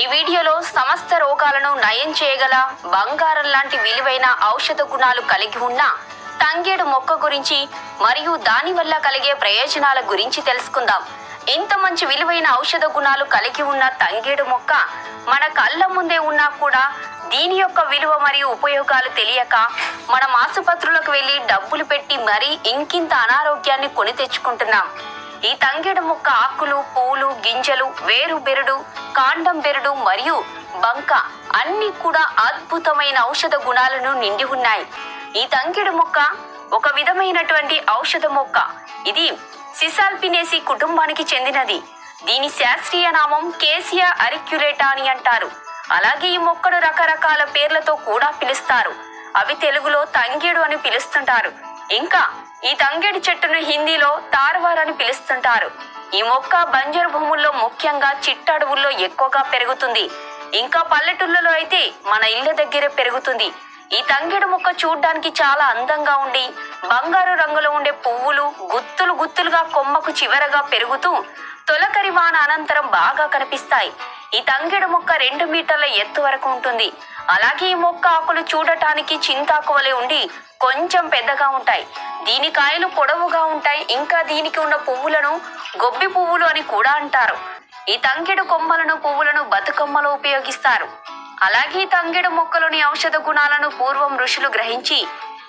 ఈ వీడియోలో సమస్త రోగాలను నయం చేయగల బంగారం లాంటి విలువైన ఔషధ గుణాలు కలిగి ఉన్న తంగేడు మొక్క గురించి మరియు దాని వల్ల కలిగే ప్రయోజనాల గురించి తెలుసుకుందాం. ఇంత మంచి విలువైన ఔషధ గుణాలు కలిగి ఉన్న తంగేడు మొక్క మన కళ్ళ ముందే ఉన్నా కూడా దీని యొక్క విలువ మరియు ఉపయోగాలు తెలియక మనం ఆసుపత్రులకు వెళ్ళి డబ్బులు పెట్టి మరీ ఇంకింత అనారోగ్యాన్ని కొని తెచ్చుకుంటున్నాం. ఈ తంగెడ మొక్క ఆకులు పూలు గింజలు వేరు బెరడు కాండం బెరడు మరియు బంక అన్ని కూడా అద్భుతమైన ఔషధ గుణాలను నిండి ఉన్నాయి. ఈ తంగేడు మొక్క ఒక విధమైనటువంటి ఔషధ మొక్క. ఇది సిసాల్పినేసి కుటుంబానికి చెందినది. దీని శాస్త్రీయ నామం కేసియా అరిక్యులేటా అని అంటారు. అలాగే ఈ మొక్కను రకరకాల పేర్లతో కూడా పిలుస్తారు. అవి తెలుగులో తంగేడు అని పిలుస్తుంటారు. ఇంకా ఈ తంగేడి చెట్టును హిందీలో తార్వార్ అని పిలుస్తుంటారు. ఈ మొక్క బంజరు భూముల్లో ముఖ్యంగా చిట్టడవుల్లో ఎక్కువగా పెరుగుతుంది. ఇంకా పల్లెటూళ్ళలో అయితే మన ఇళ్ళ దగ్గరే పెరుగుతుంది. ఈ తంగేడు మొక్క చూడ్డానికి చాలా అందంగా ఉండి బంగారు రంగులో ఉండే పువ్వులు గుత్తులు గుత్తులుగా కొమ్మకు చివరగా పెరుగుతూ తొలకరి వాన అనంతరం బాగా కనిపిస్తాయి. ఈ తంగిడు మొక్క రెండు మీటర్ల ఎత్తు వరకు ఉంటుంది. అలాగే ఈ మొక్క ఆకులు చూడటానికి చింతాకు వలె ఉండి కొంచెం పెద్దగా ఉంటాయి. దీని కాయలు పొడవుగా ఉంటాయి. ఇంకా దీనికి ఉన్న పువ్వులను గొబ్బి పువ్వులు అని కూడా అంటారు. ఈ తంగిడు కొమ్మలను పువ్వులను బతుకమ్మలో ఉపయోగిస్తారు. అలాగే ఈ తంగిడు మొక్కలోని ఔషధ గుణాలను పూర్వం ఋషులు గ్రహించి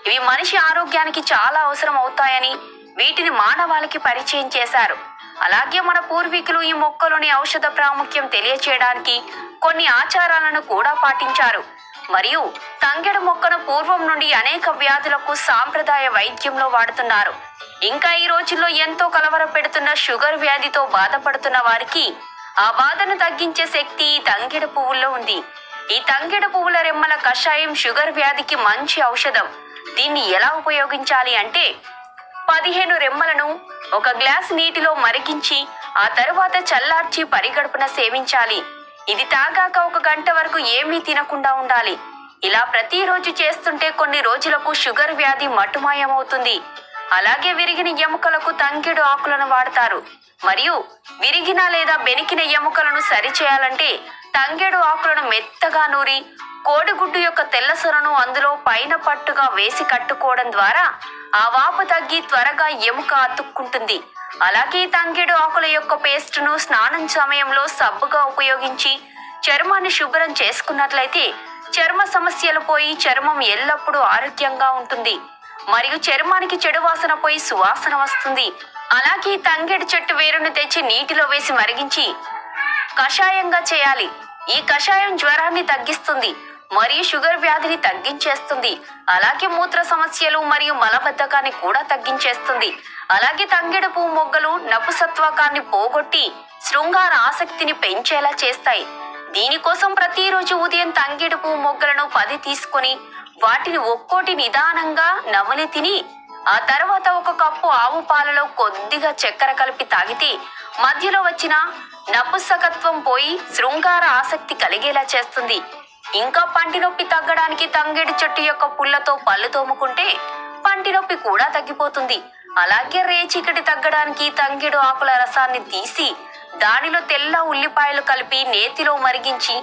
ఇవి మనిషి ఆరోగ్యానికి చాలా అవసరం అవుతాయని వీటిని మానవాళికి పరిచయం చేశారు. అలాగే మన పూర్వీకులు ఈ మొక్కలోని ఔషధ ప్రాముఖ్యం తెలియచేయడానికి కొన్ని ఆచారాలను కూడా పాటించారు. మరియు తంగెడు మొక్కను పూర్వం నుండి అనేక వ్యాధులకు సాంప్రదాయ వైద్యంలో వాడుతున్నారు. ఇంకా ఈ రోజుల్లో ఎంతో కలవర పెడుతున్న షుగర్ వ్యాధితో బాధపడుతున్న వారికి ఆ బాధను తగ్గించే శక్తి ఈ తంగెడు పువ్వుల్లో ఉంది. ఈ తంగెడు పువ్వుల రెమ్మల కషాయం షుగర్ వ్యాధికి మంచి ఔషధం. దీన్ని ఎలా ఉపయోగించాలి అంటే పదిహేను రెమ్మలను ఒక గ్లాస్ నీటిలో మరిగించి ఆ తరువాత చల్లార్చి పరిగడుపున సేవించాలి. ఇది తాగాక ఒక గంట వరకు ఏమీ తినకుండా ఉండాలి. ఇలా ప్రతిరోజు చేస్తుంటే కొన్ని రోజులకు షుగర్ వ్యాధి మటుమాయమవుతుంది. అలాగే విరిగిన ఎముకలకు తంకిడు ఆకులను వాడతారు. మరియు విరిగిన లేదా బెనికిన ఎముకలను సరిచేయాలంటే తంగేడు ఆకులను మెత్తగా నూరి కోడిగుడ్డు యొక్క తెల్లసొరను అందులో పైన పట్టుగా వేసి కట్టుకోవడం ద్వారా ఆ వాపు తగ్గి త్వరగా ఎముక అతుక్కుంటుంది. అలాగే తంగేడు ఆకుల యొక్క పేస్టును స్నానం సమయంలో సబ్బుగా ఉపయోగించి చర్మాన్ని శుభ్రం చేసుకున్నట్లయితే చర్మ సమస్యలు పోయి చర్మం ఎల్లప్పుడూ ఆరోగ్యంగా ఉంటుంది. మరియు చర్మానికి చెడు వాసన పోయి సువాసన వస్తుంది. అలాగే తంగిడి తంగేడు చెట్టు వేరును తెచ్చి నీటిలో వేసి మరిగించి కషాయంగా చేయాలి. ఈ కషాయం జ్వరాన్ని తగ్గిస్తుంది. మరియు షుగర్ వ్యాధిని తగ్గించేస్తుంది. అలాగే మూత్ర సమస్యలు మరియు మలబద్ధకాన్ని కూడా తగ్గించేస్తుంది. అలాగే తంగిడు పువ్వు మొగ్గలు నపుసత్వకాన్ని పోగొట్టి శృంగార ఆసక్తిని పెంచేలా చేస్తాయి. దీనికోసం ప్రతిరోజు ఉదయం తంగిడు పువ్వు మొగ్గలను పది తీసుకొని వాటిని ఒక్కోటి నిదానంగా నవలి తిని ఆ తర్వాత ఒక కప్పు ఆవు పాలలో కొద్దిగా చక్కెర కలిపి తాగితే మధ్యలో వచ్చిన నపుసకత్వం పోయి శృంగార ఆసక్తి కలిగేలా చేస్తుంది. ఇంకా పంటి నొప్పి తగ్గడానికి తంగేడి చెట్టు యొక్క పుల్లతో పళ్ళు తోముకుంటే పంటి నొప్పి కూడా తగ్గిపోతుంది. అలాగే రేచికటి తగ్గడానికి తంగేడు ఆకుల రసాన్ని తీసి దానిలో తెల్ల ఉల్లిపాయలు కలిపి నేతిలో మరిగించి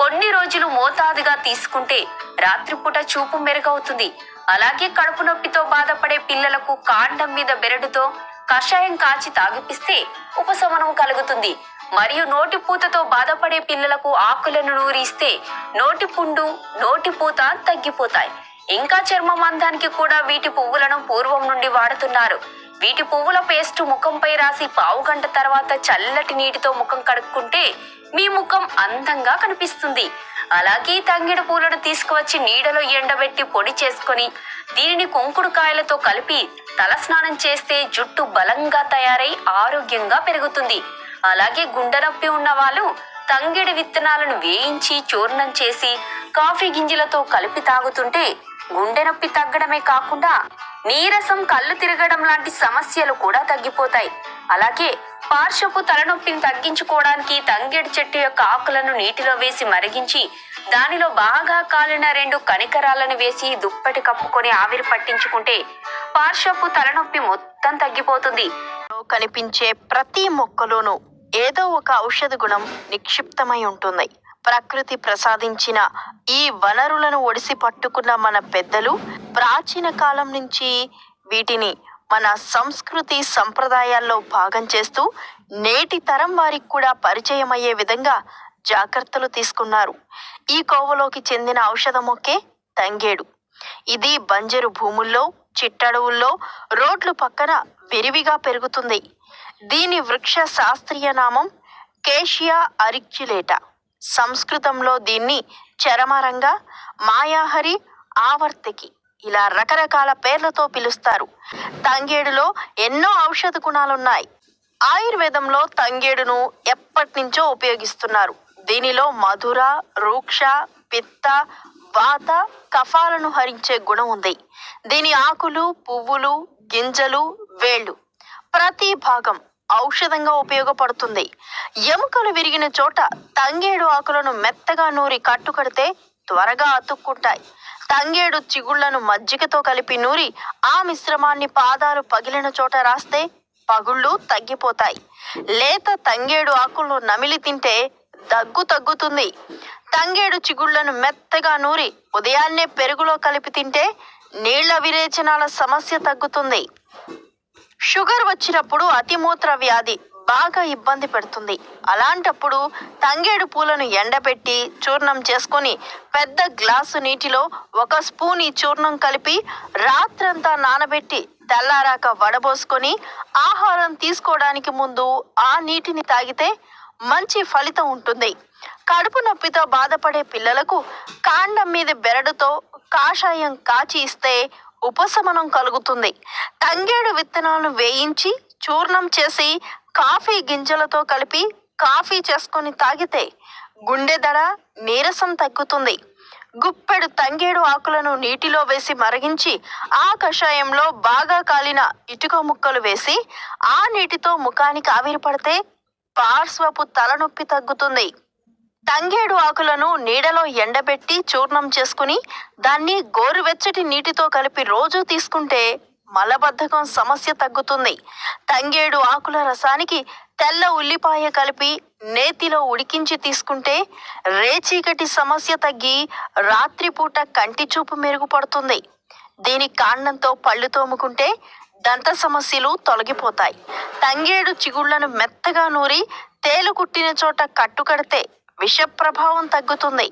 కొన్ని రోజులు మోతాదుగా తీసుకుంటే రాత్రిపూట చూపు మెరుగవుతుంది. అలాగే కడుపు నొప్పితో బాధపడే పిల్లలకు కాండం మీద బెరడుతో కషాయం కాచి తాగిపిస్తే ఉపశమనం కలుగుతుంది. మరియు నోటి పూతతో బాధపడే పిల్లలకు ఆకులను నూరిస్తే నోటి పుండు నోటి పూత తగ్గిపోతాయి. ఇంకా చర్మం అందానికి కూడా వీటి పువ్వులను పూర్వం నుండి వాడుతున్నారు. వీటి పువ్వుల పేస్ట్ ముఖంపై రాసి పావు గంట తర్వాత చల్లటి నీటితో ముఖం కడుక్కుంటే మీ ముఖం అందంగా కనిపిస్తుంది. అలాగే తంగిడి పూలను తీసుకువచ్చి నీడలో ఎండబెట్టి పొడి చేసుకొని దీనిని కుంకుడు కాయలతో కలిపి తలస్నానం చేస్తే జుట్టు బలంగా తయారై ఆరోగ్యంగా పెరుగుతుంది. అలాగే గుండె నొప్పి ఉన్న వాళ్ళు తంగిడి విత్తనాలను వేయించి చూర్ణం చేసి కాఫీ గింజలతో కలిపి తాగుతుంటే గుండె నొప్పి తగ్గడమే కాకుండా నీరసం కళ్ళు తిరగడం లాంటి సమస్యలు కూడా తగ్గిపోతాయి. అలాగే పార్శ్వపు తలనొప్పిని తగ్గించుకోవడానికి తంగేడు చెట్టు యొక్క ఆకులను నీటిలో వేసి మరిగించి దానిలో బాగా కాలిన రెండు కనికరాలను వేసి దుప్పటి కప్పుకొని ఆవిరి పట్టించుకుంటే పార్శ్వపు తలనొప్పి మొత్తం తగ్గిపోతుంది. లో కనిపించే ప్రతి మొక్కలోనూ ఏదో ఒక ఔషధ గుణం నిక్షిప్తమై ఉంటుంది. ప్రకృతి ప్రసాదించిన ఈ వనరులను ఒడిసి పట్టుకున్న మన పెద్దలు ప్రాచీన కాలం నుంచి వీటిని మన సంస్కృతి సంప్రదాయాల్లో భాగం చేస్తూ నేటి తరం వారికి కూడా పరిచయం అయ్యే విధంగా జాగ్రత్తలు తీసుకున్నారు. ఈ కోవలోకి చెందిన ఔషధ మొక్కే తంగేడు. ఇది బంజరు భూముల్లో చిట్టడవుల్లో రోడ్లు పక్కన విరివిగా పెరుగుతుంది. దీని వృక్ష శాస్త్రీయ నామం కేషియా అరిక్యులేటా. సంస్కృతంలో దీన్ని చరమరంగా మాయాహరి ఆవర్తికి ఇలా రకరకాల పేర్లతో పిలుస్తారు. తంగేడులో ఎన్నో ఔషధ గుణాలున్నాయి. ఆయుర్వేదంలో తంగేడును ఎప్పటి నుంచో ఉపయోగిస్తున్నారు. దీనిలో మధుర రూక్ష పిత్త వాత కఫాలను హరించే గుణం ఉంది. దీని ఆకులు పువ్వులు గింజలు వేళ్ళు. ప్రతి భాగం ఔషధంగా ఉపయోగపడుతుంది. ఎముకలు విరిగిన చోట తంగేడు ఆకులను మెత్తగా నూరి కట్టుకడితే త్వరగా అతుక్కుంటాయి. తంగేడు చిగుళ్ళను మజ్జిగతో కలిపి నూరి ఆ మిశ్రమాన్ని పాదాలు పగిలిన చోట రాస్తే పగుళ్ళు తగ్గిపోతాయి. లేత తంగేడు ఆకులను నమిలి తింటే దగ్గు తగ్గుతుంది. తంగేడు చిగుళ్ళను మెత్తగా నూరి ఉదయాన్నే పెరుగులో కలిపి తింటే నీళ్ళ విరేచనాల సమస్య తగ్గుతుంది. షుగర్ వచ్చినప్పుడు అతిమూత్ర వ్యాధి బాగా ఇబ్బంది పెడుతుంది. అలాంటప్పుడు తంగేడు పూలను ఎండబెట్టి చూర్ణం చేసుకొని పెద్ద గ్లాసు నీటిలో ఒక స్పూన్ ఈ చూర్ణం కలిపి రాత్రంతా నానబెట్టి తెల్లారాక వడబోసుకొని ఆహారం తీసుకోవడానికి ముందు ఆ నీటిని తాగితే మంచి ఫలితం ఉంటుంది. కడుపు నొప్పితో బాధపడే పిల్లలకు కాండం మీద బెరడుతో కాషాయం కాచి ఇస్తే ఉపశమనం కలుగుతుంది. తంగేడు విత్తనాలను వేయించి చూర్ణం చేసి కాఫీ గింజలతో కలిపి కాఫీ చేసుకొని తాగితే గుండె దడ నీరసం తగ్గుతుంది. గుప్పెడు తంగేడు ఆకులను నీటిలో వేసి మరిగించి ఆ కషాయంలో బాగా కాలిన ఇటుక ముక్కలు వేసి ఆ నీటితో ముఖానికి ఆవిరి పడితే పార్శ్వపు తలనొప్పి తగ్గుతుంది. తంగేడు ఆకులను నీడలో ఎండబెట్టి చూర్ణం చేసుకుని దాన్ని గోరువెచ్చటి నీటితో కలిపి రోజు తీసుకుంటే మలబద్ధకం సమస్య తగ్గుతుంది. తంగేడు ఆకుల రసానికి తెల్ల ఉల్లిపాయ కలిపి నేతిలో ఉడికించి తీసుకుంటే రేచీకటి సమస్య తగ్గి రాత్రిపూట కంటి చూపు మెరుగుపడుతుంది. దీని కాండంతో పళ్ళు తోముకుంటే దంత సమస్యలు తొలగిపోతాయి. తంగేడు చిగుళ్ళను మెత్తగా నూరి తేలు కుట్టిన చోట కట్టుకడితే విష ప్రభావం తగ్గుతుంది.